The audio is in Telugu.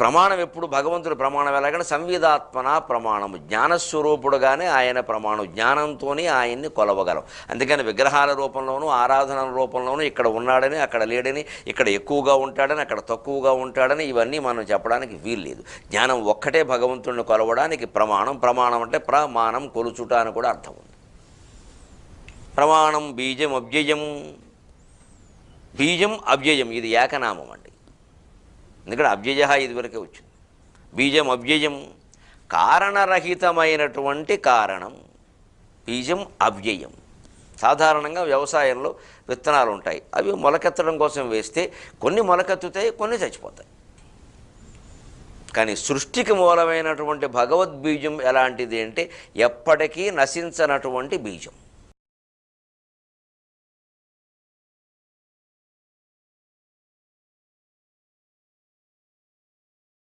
ప్రమాణం ఎప్పుడు? భగవంతుడు ప్రమాణం ఎలాగంటే సంవిధాత్మన ప్రమాణము. జ్ఞానస్వరూపుడుగానే ఆయన ప్రమాణం. జ్ఞానంతోనే ఆయన్ని కొలవగలం. అందుకని విగ్రహాల రూపంలోనూ ఆరాధనల రూపంలోనూ ఇక్కడ ఉన్నాడని అక్కడ లేడని ఇక్కడ ఎక్కువగా ఉంటాడని అక్కడ తక్కువగా ఉంటాడని ఇవన్నీ మనం చెప్పడానికి వీల్లేదు. జ్ఞానం ఒక్కటే భగవంతుడిని కొలవడానికి ప్రమాణం. ప్రమాణం అంటే ప్రమాణం కొలుచుట అని కూడా అర్థం ఉంది. ప్రమాణం బీజం అవ్యయం. బీజం అవ్యయం. ఇది ఏకనామం అండి. ఎందుకంటే అవ్యయ ఇదివరకే వచ్చింది. బీజం అవ్యయం కారణరహితమైనటువంటి కారణం. బీజం అవ్యయం. సాధారణంగా వ్యవసాయంలో విత్తనాలు ఉంటాయి. అవి మొలకెత్తడం కోసం వేస్తే కొన్ని మొలకెత్తుతాయి కొన్ని చచ్చిపోతాయి. కానీ సృష్టికి మూలమైనటువంటి భగవద్బీజం ఎలాంటిది అంటే ఎప్పటికీ నశించనటువంటి బీజం.